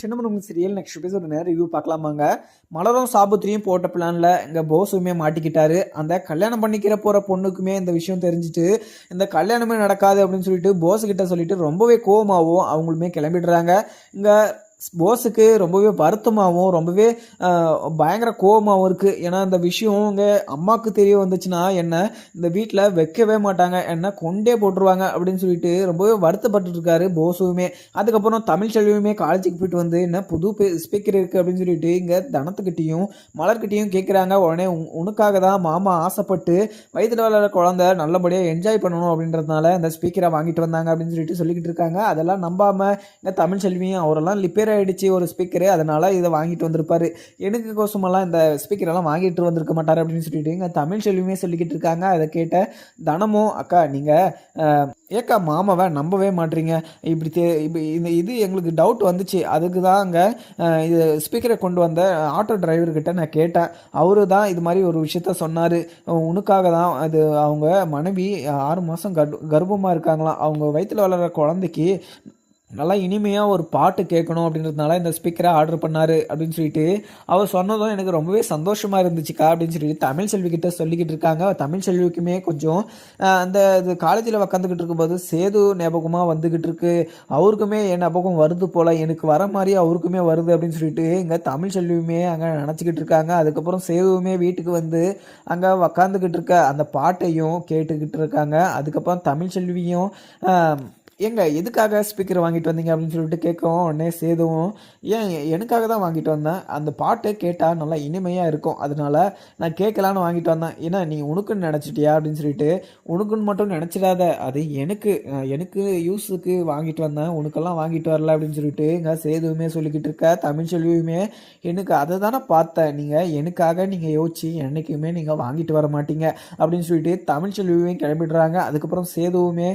சின்ன serial next episode நேரம் review பார்க்கலாமாங்க. மலரும் சாபுத்திரியும் போட்ட பிளான்ல இங்க போஸுமே மாட்டிக்கிட்டாரு. அந்த கல்யாணம் பண்ணிக்கிற போற பொண்ணுக்குமே இந்த விஷயம் தெரிஞ்சுட்டு இந்த கல்யாணமே நடக்காது அப்படின்னு சொல்லிட்டு போஸ் கிட்ட சொல்லிட்டு ரொம்பவே கோவமாகவும் அவங்களுமே கிளம்பிடுறாங்க. இங்க போஸுக்கு ரொம்பவே வருத்தமாகவும் ரொம்பவே பயங்கர கோவமாகவும் இருக்குது ஏன்னா இந்த விஷயம் உங்க அம்மாவுக்கு தெரிய வந்துச்சுன்னா என்ன இந்த வீட்டில் வைக்கவே மாட்டாங்க என்ன கொண்டே போட்டுருவாங்க அப்படின்னு சொல்லிட்டு ரொம்பவே வருத்தப்பட்டு இருக்காரு போஸுமே அதுக்கப்புறம் தமிழ் செல்வியுமே காலேஜுக்கு போயிட்டு வந்து என்ன புது ஸ்பீக்கர் இருக்குது அப்படின்னு சொல்லிட்டு இங்கே தனத்துக்கிட்டேயும் மலர்கிட்டையும் கேட்குறாங்க உடனே உன்- உனக்காக தான் மாமா ஆசைப்பட்டு வயிற்றில் வளர குழந்தை நல்லபடியாக என்ஜாய் பண்ணணும் அப்படின்றதுனால இந்த ஸ்பீக்கரை வாங்கிட்டு வந்தாங்க அப்படின்னு சொல்லிட்டு சொல்லிக்கிட்டு இருக்காங்க. அதெல்லாம் நம்பாமல் இந்த தமிழ் செல்வியும் அவரெல்லாம் லிப்பேர் ஆயிடுச்சு ஒரு ஸ்பீக்கரு அதனால இதை வாங்கிட்டு வந்திருப்பாரு. எனக்கு கோசமெல்லாம் இந்த ஸ்பீக்கரெல்லாம் வாங்கிட்டு வந்திருக்க மாட்டார் அப்படின்னு சொல்லிட்டு இங்கே தமிழ் செல்வியுமே சொல்லிக்கிட்டு இருக்காங்க. அதை கேட்ட தனமும் அக்கா நீங்கள் ஏக்கா மாமாவை நம்பவே மாட்டீங்க இப்படி தே இப்படி இந்த இது எங்களுக்கு டவுட் வந்துச்சு. அதுக்கு தான் அங்கே இது ஸ்பீக்கரை கொண்டு வந்த ஆட்டோ டிரைவர்கிட்ட நான் கேட்டேன். அவரு தான் இது மாதிரி ஒரு விஷயத்த சொன்னார். உனக்காக தான் அது அவங்க மனைவி ஆறு மாதம் கர் கர்ப்பமாக இருக்காங்களாம். அவங்க வயிற்றில் வளர்கிற குழந்தைக்கு நல்லா இனிமையாக ஒரு பாட்டு கேட்கணும் அப்படின்றதுனால இந்த ஸ்பீக்கரை ஆர்டர் பண்ணாரு அப்படின்னு சொல்லிட்டு அவர் சொன்னதும் எனக்கு ரொம்பவே சந்தோஷமாக இருந்துச்சுக்கா அப்படின்னு சொல்லிட்டு தமிழ் செல்வி கிட்ட சொல்லிக்கிட்டு இருக்காங்க. தமிழ் செல்விக்குமே கொஞ்சம் அந்த இது காலேஜில் உக்காந்துக்கிட்டு இருக்கும்போது சேது ஞாபகமாக வந்துக்கிட்டு இருக்கு. அவருக்குமே என் ஞாபகம் வருது போல் எனக்கு வர மாதிரி அவருக்குமே வருது அப்படின்னு சொல்லிட்டு இங்கே தமிழ் செல்வியுமே அங்கே நினச்சிக்கிட்டு இருக்காங்க. அதுக்கப்புறம் சேதுவுமே வீட்டுக்கு வந்து அங்கே உக்காந்துக்கிட்டு இருக்க அந்த பாட்டையும் கேட்டுக்கிட்டு இருக்காங்க. அதுக்கப்புறம் தமிழ் செல்வியும் எங்க ஏங்க எதுக்காக ஸ்பீக்கர் வாங்கிட்டு வந்தீங்க அப்படின்னு சொல்லிட்டு கேட்கவும் உடனே சேதுவும் ஏன் எனக்காக தான் வாங்கிட்டு வந்தேன்? அந்த பாட்டை கேட்டால் நல்லா இனிமையாக இருக்கும். அதனால நான் கேட்கலான்னு வாங்கிட்டு வந்தேன். ஏன்னா நீ உனக்குன்னு நினச்சிட்டியா? அப்படின்னு சொல்லிட்டு உனக்குன்னு மட்டும் நினச்சிடாத. அது எனக்கு எனக்கு யூஸுக்கு வாங்கிட்டு வந்தேன். உனக்கெல்லாம் வாங்கிட்டு வரல. அப்படின்னு சொல்லிட்டு இங்கே சேதுவுமே சொல்லிக்கிட்டு இருக்க தமிழ் செல்வியுமே எனக்கு அதை தானே பார்த்தேன். நீங்கள் எனக்காக நீங்கள் யோசிச்சு என்றைக்குமே நீங்கள் வாங்கிட்டு வர மாட்டீங்க. அப்படின்னு சொல்லிட்டு தமிழ் செல்வியுமே கிளம்பிடுறாங்க. அதுக்கப்புறம் சேதுவுமே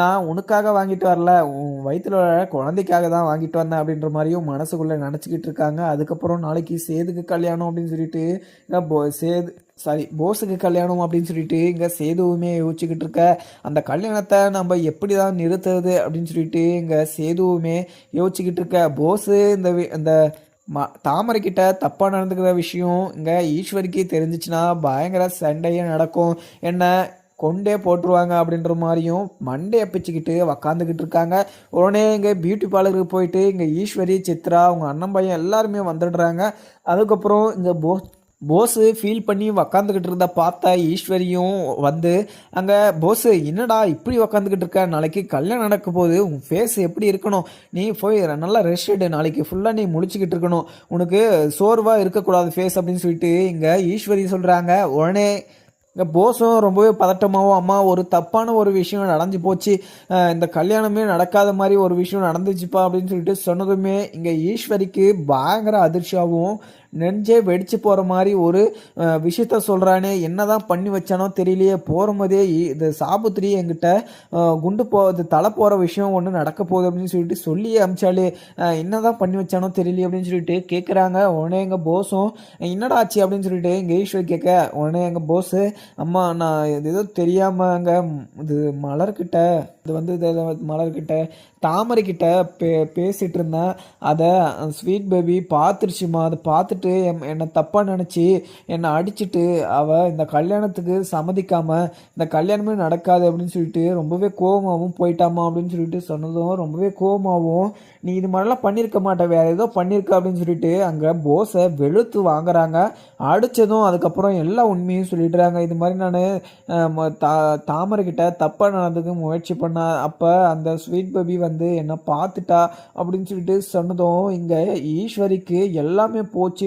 நான் உனக்காக வாங்கிட்டு வரல. உன் வயிற்றுல குழந்தைக்காக தான் வாங்கிட்டு வந்தேன் அப்படின்ற மாதிரியும் மனசுக்குள்ளே நினச்சிக்கிட்டு இருக்காங்க. அதுக்கப்புறம் நாளைக்கு சேதுக்கு கல்யாணம் அப்படின்னு சொல்லிட்டு இங்க போ- சேது சாரி போஸுக்கு கல்யாணம் அப்படின்னு சொல்லிட்டு இங்கே சேதுவுமே யோசிச்சுக்கிட்டு இருக்க. அந்த கல்யாணத்தை நம்ம எப்படி தான் நிறுத்துறது அப்படின்னு சொல்லிட்டு இங்கே சேதுவுமே யோசிச்சுக்கிட்டு இருக்க. போஸு இந்த வி- இந்த ம தாமரை கிட்ட தப்பாக நடந்துக்கிற விஷயம் இங்கே ஈஸ்வரிக்கு தெரிஞ்சிச்சுன்னா பயங்கர சண்டையே நடக்கும். என்ன கொண்டே போட்டுருவாங்க அப்படின்ற மாதிரியும் மண்டையை பிச்சுக்கிட்டு உக்காந்துக்கிட்டு இருக்காங்க. உடனே இங்கே பியூட்டி பார்லருக்கு போயிட்டு இங்கே ஈஸ்வரி சித்ரா அவங்க அண்ணன் பையன் எல்லாருமே வந்துடுறாங்க. அதுக்கப்புறம் இந்த போ போஸு ஃபீல் பண்ணி உக்காந்துக்கிட்டு இருந்த பார்த்தா ஈஸ்வரியும் வந்து அங்கே போஸு என்னடா இப்படி உக்காந்துக்கிட்டு இருக்க? நாளைக்கு கல்யாணம் நடக்க போகுது. உன் ஃபேஸ் எப்படி இருக்கணும்? நீ போய் நல்லா ரெஸ்ட் எடு. நாளைக்கு ஃபுல்லாக நீ முடிச்சுக்கிட்டு இருக்கணும். உனக்கு சோர்வாக இருக்கக்கூடாது ஃபேஸ் அப்படின்னு சொல்லிட்டு இங்கே ஈஸ்வரி சொல்கிறாங்க உடனே இங்கே போஸும் ரொம்பவே பதட்டமாகவும் அம்மா ஒரு தப்பான ஒரு விஷயம் நடந்து போச்சு. இந்த கல்யாணமே நடக்காத மாதிரி ஒரு விஷயம் நடந்துச்சுப்பா அப்படின்னு சொல்லிட்டு சொன்னதுமே இங்கே ஈஸ்வரிக்கு பயங்கர அதிர்ச்சியாகவும் நெஞ்சே வெடிச்சு போகிற மாதிரி ஒரு விஷயத்த சொல்கிறானே என்னதான் பண்ணி வச்சானோ தெரியலையே போகும்போதே போதே இ- இது சாபுத்திரி என்கிட்ட குண்டு போ இது தலை போகிற விஷயம் ஒன்று நடக்க போகுது அப்படின்னு சொல்லிட்டு சொல்லியே அமிச்சாலே என்ன என்னதான் பண்ணி வச்சானோ தெரியலையே அப்படின்னு சொல்லிட்டு கேட்குறாங்க உடனே எங்கள் போஸும் என்னடா ஆச்சு? அப்படின்னு சொல்லிட்டு எங்கள் ஈஸ்வர் கேட்க உடனே எங்கள் போஸு அம்மா நான் இது ஏதோ தெரியாமங்க அங்கே இது மலர்கிட்ட இது வந்து இது மலர்கிட்ட தாமரைக்கிட்ட பே பேசிகிட்டு இருந்தேன். அதை ஸ்வீட் பேபி பார்த்துருச்சுமா அதை பார்த்துட்டு எம்- என்னை தப்பாக நினச்சி என்னை அடிச்சிட்டு அவள் இந்த கல்யாணத்துக்கு சம்மதிக்காமல் இந்த கல்யாணமே நடக்காது அப்படின்னு சொல்லிட்டு ரொம்பவே கோவமாகவும் போயிட்டாமா அப்படின்னு சொல்லிட்டு சொன்னதும் ரொம்பவே கோவமாகவும் நீ இது மாதிரிலாம் பண்ணியிருக்க மாட்ட வேறு ஏதோ பண்ணியிருக்க அப்படின்னு சொல்லிட்டு அங்கே போஸை வெளுத்து வாங்குறாங்க. அடித்ததும் அதுக்கப்புறம் எல்லா உண்மையும் சொல்லிடுறாங்க. இது மாதிரி நான் தா தாமரைக்கிட்ட தப்பாக நடந்ததுக்கு முயற்சி பண்ண அப்போ அந்த ஸ்வீட் பேபி வந்து என்னை பார்த்துட்டா அப்படின்னு சொல்லிட்டு சொன்னதும் இங்கே ஈஸ்வரிக்கு எல்லாமே போச்சு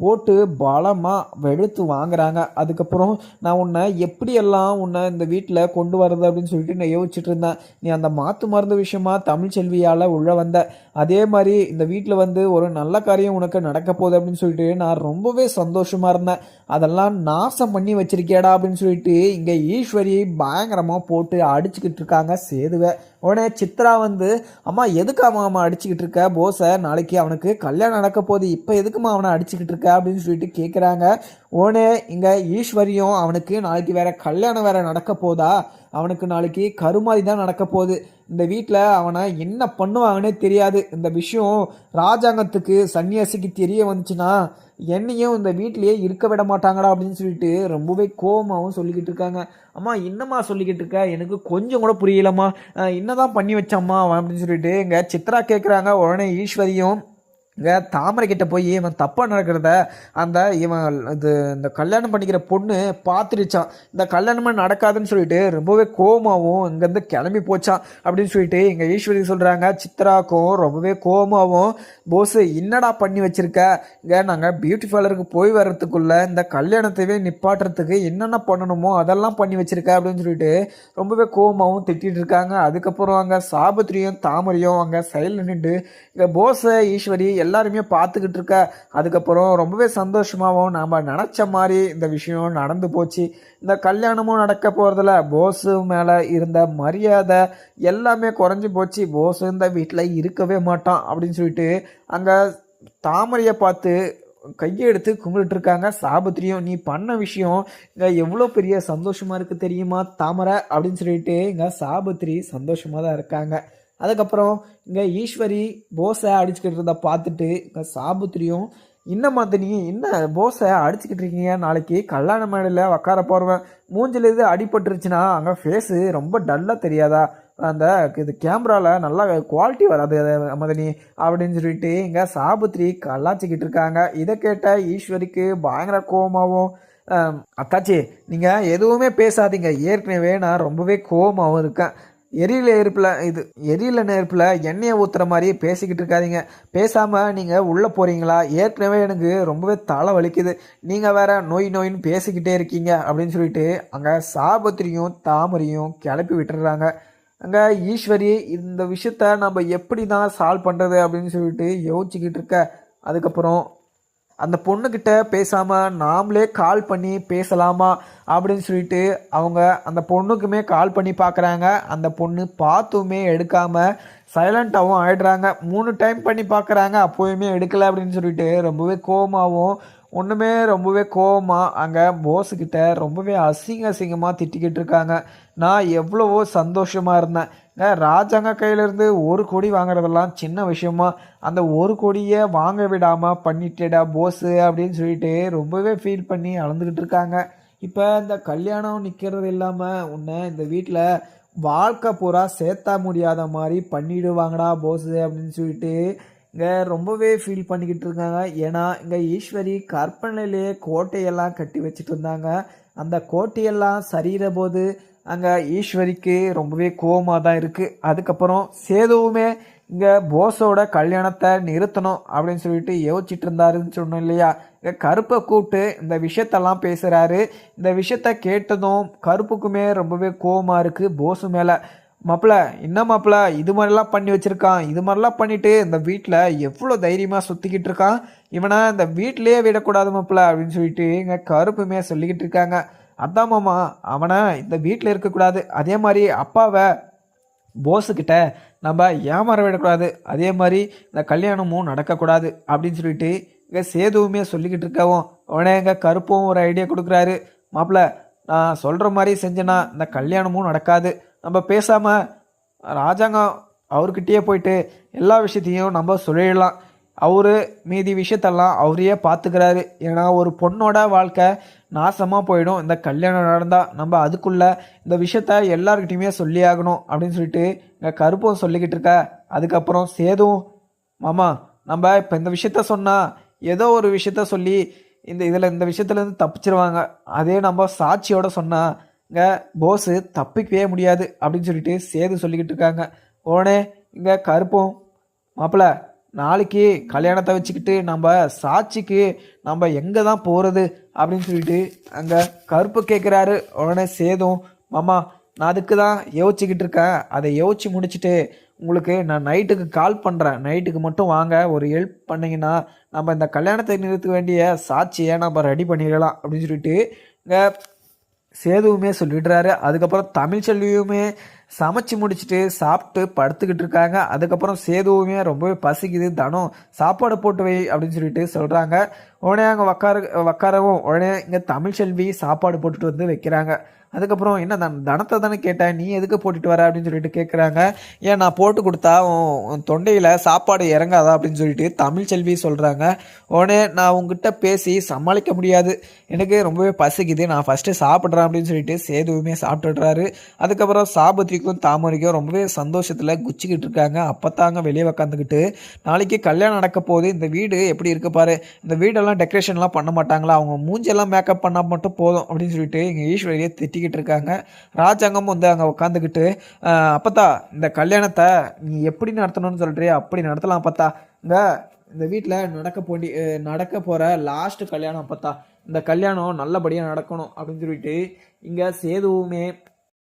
போட்டு பலமாக வெளுத்து வாங்குறாங்க. அதுக்கப்புறம் நான் உன்னை எப்படியெல்லாம் உன்னை இந்த வீட்டில் கொண்டு வரது அப்படின்னு சொல்லிட்டு நான் யோசிச்சுட்டு இருந்தேன். நீ அந்த மாற்று மருந்து விஷயமா தமிழ் செல்வியால் உள்ளே வந்த. அதே மாதிரி இந்த வீட்டில் வந்து ஒரு நல்ல காரியம் உனக்கு நடக்க போகுது அப்படின்னு சொல்லிட்டு நான் ரொம்பவே சந்தோஷமாக இருந்தேன். அதெல்லாம் நாசம் பண்ணி வச்சிருக்கேடா அப்படின்னு சொல்லிட்டு இங்கே ஈஸ்வரி பயங்கரமாக போட்டு அடிச்சுக்கிட்டு இருக்காங்க சேதுவை. உடனே சித்ரா வந்து அம்மா எதுக்கு அவன் அவன் அடிச்சுக்கிட்டு இருக்க? போஸை நாளைக்கு அவனுக்கு கல்யாணம் நடக்க போகுது. இப்போ எதுக்குமா அவனை அடிச்சுக்கிட்டு இருக்க? இருக்க அப்படின்னு சொல்லிட்டு கேட்குறாங்க ஒன்று இங்கே ஈஸ்வரியும் அவனுக்கு நாளைக்கு வேற கல்யாணம் வேற நடக்க போதா? அவனுக்கு நாளைக்கு கருமாதி தான் நடக்க போகுது. இந்த வீட்டில் அவனை என்ன பண்ணுவாங்கன்னே தெரியாது. இந்த விஷயம் ராஜாங்கத்துக்கு சன்னியாசிக்கு தெரிய வந்துச்சுன்னா என்னையும் இந்த வீட்டிலேயே இருக்க விட மாட்டாங்கடா அப்படின்னு சொல்லிட்டு ரொம்பவே கோபமாகவும் சொல்லிக்கிட்டு இருக்காங்க. அம்மா என்னம்மா சொல்லிக்கிட்டு இருக்க? எனக்கு கொஞ்சம் கூட புரியலம்மா. என்னதான் பண்ணி வச்சாம்மா அவன் அப்படின்னு சொல்லிட்டு இங்கே சித்ரா கேட்குறாங்க உடனே ஈஸ்வரியும் இங்கே தாமரைக்கிட்ட போய் இவன் தப்பாக நடக்கிறத அந்த இவன் இது இந்த கல்யாணம் பண்ணிக்கிற பொண்ணு பார்த்துருச்சான் இந்த கல்யாணமே நடக்காதுன்னு சொல்லிட்டு ரொம்பவே கோவமாகவும் இங்கேருந்து கிளம்பி போச்சான் அப்படின்னு சொல்லிட்டு எங்கள் ஈஸ்வரி சொல்கிறாங்க சித்ராக்கும் ரொம்பவே கோபமாகவும் போஸ் என்னடா பண்ணி வச்சுருக்க? இங்கே நாங்கள் பியூட்டி பார்லருக்கு போய் வர்றதுக்குள்ளே இந்த கல்யாணத்தையே நிப்பாட்டுறதுக்கு என்னென்ன பண்ணணுமோ அதெல்லாம் பண்ணி வச்சிருக்க? அப்படின்னு சொல்லிட்டு ரொம்பவே கோவமாகவும் திட்டிகிட்டு இருக்காங்க. அதுக்கப்புறம் அங்கே சாபத்திரியும் தாமரையும் அங்கே சைடில் நின்று இங்கே போஸை ஈஸ்வரி எல்லாருமே பார்த்துக்கிட்டு இருக்க அதுக்கப்புறம் ரொம்பவே சந்தோஷமாகவும் நாம் நினச்ச மாதிரி இந்த விஷயம் நடந்து போச்சு. இந்த கல்யாணமும் நடக்க போகிறதுல போஸு மேலே இருந்த மரியாதை எல்லாமே குறைஞ்சி போச்சு. போஸு இந்த வீட்டில் இருக்கவே மாட்டான் அப்படின்னு சொல்லிட்டு அங்கே தாமரையை பார்த்து கையை எடுத்து கும்பிட்டு இருக்காங்க சாபத்திரியும் நீ பண்ண விஷயம் இங்கே எவ்வளோ பெரிய சந்தோஷமாக இருக்குது தெரியுமா தாமரை? அப்படின்னு சொல்லிட்டு இங்கே சாபத்திரி சந்தோஷமாக தான் இருக்காங்க. அதுக்கப்புறம் இங்கே ஈஸ்வரி போஸை அடிச்சுக்கிட்டு இருந்த பார்த்துட்டு இங்கே சாபுத்திரியும் என்ன மாதிரி என்ன போஸை அடிச்சுக்கிட்டு இருக்கீங்க? நாளைக்கு கல்யாண மேடையில் உக்கார போகிறவன் மூஞ்சில் இது அடிபட்டுருச்சுன்னா அங்கே ஃபேஸு ரொம்ப டல்லாக தெரியாதா? அந்த இது கேமராவில் நல்லா குவாலிட்டி வராது மதனி அப்படின்னு சொல்லிட்டு இங்கே சாபுத்திரி கலாச்சிக்கிட்டு இருக்காங்க. இதை கேட்ட ஈஸ்வரிக்கு பயங்கர கோவமாகவும் அத்தாச்சி நீங்கள் எதுவுமே பேசாதீங்க. ஏற்கனவே நான் ரொம்பவே கோவமாகவும் இருக்கேன். எரியில நெருப்பில் இது எரியில நெருப்பில் எண்ணெயை ஊற்றுற மாதிரி பேசிக்கிட்டு இருக்காதீங்க. பேசாமல் நீங்கள் உள்ளே போகிறீங்களா ஏற்கனவே எனக்கு ரொம்பவே தலை வலிக்குது. நீங்கள் வேற நோய் நோயின்னு பேசிக்கிட்டே இருக்கீங்க அப்படின்னு சொல்லிட்டு அங்கே சாபத்திரியும் தாமரையும் கிளப்பி விட்டுடுறாங்க அங்கே ஈஸ்வரி இந்த விஷயத்த நம்ம எப்படி தான் சால்வ் பண்ணுறது அப்படின்னு சொல்லிட்டு யோசிச்சுக்கிட்டு இருக்க. அதுக்கப்புறம் அந்த பொண்ணுக்கிட்ட பேசாமல் நாமளே கால் பண்ணி பேசலாமா அப்படின்னு சொல்லிட்டு அவங்க அந்த பொண்ணுக்குமே கால் பண்ணி பார்க்குறாங்க அந்த பொண்ணு பார்த்துமே எடுக்காமல் சைலண்ட்டாகவும் ஆயிடுறாங்க. மூணு டைம் பண்ணி பார்க்குறாங்க அப்போயுமே எடுக்கலை அப்படின்னு சொல்லிட்டு ரொம்பவே கோமாகவும் ஒன்றுமே ரொம்பவே கோவமாக அங்கே போஸுக்கிட்ட ரொம்பவே அசிங்க அசிங்கமாக திட்டிக்கிட்டு இருக்காங்க. நான் எவ்வளவோ சந்தோஷமாக இருந்தேன். ராஜாங்க கையிலேருந்து ஒரு கோடி வாங்குறதெல்லாம் சின்ன விஷயமா. அந்த ஒரு கோடியை வாங்க விடாமல் பண்ணிட்டேடா போஸு அப்படின்னு சொல்லிட்டு ரொம்பவே ஃபீல் பண்ணி அளந்துக்கிட்டு இருக்காங்க. இப்போ இந்த கல்யாணம் நிற்கிறது இல்லாமல் உன்னை இந்த வீட்டில் வாழ்க்கை பூரா சேர்த்தா முடியாத மாதிரி பண்ணிடுவாங்கடா போஸு அப்படின்னு சொல்லிட்டு இங்கே ரொம்பவே ஃபீல் பண்ணிக்கிட்டு இருக்காங்க. ஏன்னா இங்கே ஈஸ்வரி கற்பனையிலேயே கோட்டையெல்லாம் கட்டி வச்சுட்டு இருந்தாங்க. அந்த கோட்டையெல்லாம் சரிகிற போது அங்கே ஈஸ்வரிக்கு ரொம்பவே கோவமாக தான் இருக்குது அதுக்கப்புறம் சேதுவுமே இங்கே போஸோட கல்யாணத்தை நிறுத்தணும் அப்படின்னு சொல்லிட்டு யோசிச்சுட்டு இருந்தாருன்னு சொன்னோம் இல்லையா? இங்கே கருப்பை கூப்பிட்டு இந்த விஷயத்தெல்லாம் பேசுகிறாரு இந்த விஷயத்த கேட்டதும் கருப்புக்குமே ரொம்பவே கோவமாக இருக்குது போஸு மேலே. மாப்பிள என்ன மாப்பிள இது மாதிரிலாம் பண்ணி வச்சுருக்கான். இது மாதிரிலாம் பண்ணிவிட்டு இந்த வீட்டில் எவ்வளோ தைரியமாக சுற்றிக்கிட்டு இருக்கான். இவனை இந்த வீட்டிலேயே விடக்கூடாது மாப்பிள அப்படின்னு சொல்லிட்டு இங்கே கருப்புமே சொல்லிக்கிட்டு இருக்காங்க. அதான் மாமா அவனை இந்த வீட்டில் இருக்கக்கூடாது. அதே மாதிரி அப்பாவை போஸுக்கிட்ட நம்ம ஏமாற விடக்கூடாது. அதே மாதிரி இந்த கல்யாணமும் நடக்கக்கூடாது அப்படின்னு சொல்லிட்டு இங்கே சேதுவுமே சொல்லிக்கிட்டு இருக்கவும் உடனே எங்கள் கருப்பும் ஒரு ஐடியா கொடுக்குறாரு. மாப்பிள்ள நான் சொல்கிற மாதிரி செஞ்சேன்னா இந்த கல்யாணமும் நடக்காது. நம்ம பேசாமல் ராஜாங்கம் அவர்கிட்டயே போயிட்டு எல்லா விஷயத்தையும் நம்ம சொல்லிடலாம். அவர் மீதி விஷயத்தெல்லாம் அவரையே பார்த்துக்கிறாரு ஏன்னா ஒரு பொண்ணோட வாழ்க்கை நாசமாக போயிடும். இந்த கல்யாணம் நடந்தால் நம்ம அதுக்குள்ளே இந்த விஷயத்த எல்லாருக்கிட்டையுமே சொல்லி ஆகணும் அப்படின்னு சொல்லிட்டு இங்கே கருப்பும் சொல்லிக்கிட்டு இருக்க. அதுக்கப்புறம் சேதும் மாமா நம்ம இப்போ இந்த விஷயத்த சொன்னால் ஏதோ ஒரு விஷயத்த சொல்லி இந்த இதில் இந்த விஷயத்துலேருந்து தப்பிச்சிருவாங்க. அதே நம்ம சாட்சியோட சொன்னால் இங்கே போஸு தப்பிக்கவே முடியாது அப்படின்னு சொல்லிட்டு சேது சொல்லிக்கிட்டு இருக்காங்க. உடனே இங்கே கருப்பும் மாப்பிள்ள நாளைக்கு கல்யாணத்தை வச்சுக்கிட்டு நம்ம சாட்சிக்கு நம்ம எங்கே தான் போகிறது அப்படின்னு சொல்லிட்டு அங்கே கருப்பு கேட்குறாரு உடனே சேதும் மாமா நான் அதுக்கு தான் யோசிச்சுக்கிட்டு இருக்கேன். அதை யோசிச்சு முடிச்சுட்டு உங்களுக்கு நான் நைட்டுக்கு கால் பண்ணுறேன் நைட்டுக்கு மட்டும் வாங்க. ஒரு ஹெல்ப் பண்ணிங்கன்னா நம்ம இந்த கல்யாணத்தை நிறுத்த வேண்டிய சாட்சியை நம்ம ரெடி பண்ணிடலாம். அப்படின்னு சொல்லிட்டு இங்கே சேதுவுமே சொல்லிடுறாரு. அதுக்கப்புறம் தமிழ்ச்செல்வியுமே சமைச்சு முடிச்சுட்டு சாப்பிட்டு படுத்துக்கிட்டு இருக்காங்க. அதுக்கப்புறம் சேதுவுமே ரொம்பவே பசிக்குது. தனம் சாப்பாடு போட்டு வை அப்படின்னு சொல்லிட்டு சொல்கிறாங்க உடனே அங்கே உக்கார உக்காரவும் உடனே இங்கே தமிழ்ச்செல்வி சாப்பாடு போட்டுட்டு வந்து வைக்கிறாங்க. அதுக்கப்புறம் என்ன தன் தனத்தை தானே கேட்டேன் நீ எதுக்கு போட்டுட்டு வர? அப்படின்னு சொல்லிட்டு கேட்குறாங்க ஏன் நான் போட்டு கொடுத்தா உன் உன் தொண்டையில் சாப்பாடு இறங்காதா? அப்படின்னு சொல்லிட்டு தமிழ்ச்செல்வி சொல்கிறாங்க உடனே நான் உங்ககிட்ட பேசி சமாளிக்க முடியாது. எனக்கு ரொம்பவே பசிக்குது. நான் ஃபஸ்ட்டு சாப்பிட்றேன் அப்படின்னு சொல்லிட்டு சேதுவுமே சாப்பிட்டுடுறாரு. அதுக்கப்புறம் சாபத்திரிக்கும் தாமரைக்கும் ரொம்பவே சந்தோஷத்தில் குச்சிக்கிட்டு இருக்காங்க. அப்போ தாங்க வெளியே உக்காந்துக்கிட்டு நாளைக்கு கல்யாணம் நடக்க போகுது. இந்த வீடு எப்படி இருக்கு பாரு. இந்த வீடெல்லாம் டெக்கரேஷன்லாம் பண்ண மாட்டாங்களா? அவங்க மூஞ்செல்லாம் மேக்கப் பண்ணால் மட்டும் போதும். அப்படின்னு சொல்லிட்டு எங்கள் ஈஸ்வரியை பேசிக்கிட்டு இருக்காங்க. ராஜாங்கம் வந்து அங்கே உட்காந்துக்கிட்டு அப்பத்தா இந்த கல்யாணத்தை நீ எப்படி நடத்தணும்னு சொல்கிறியா அப்படி நடத்தலாம் அப்பத்தா. இந்த இந்த வீட்டில் நடக்க போண்டி நடக்க போகிற லாஸ்ட்டு கல்யாணம் அப்பத்தா. இந்த கல்யாணம் நல்லபடியாக நடக்கணும். அப்படின்னு சொல்லிட்டு இங்கே சேதுவுமே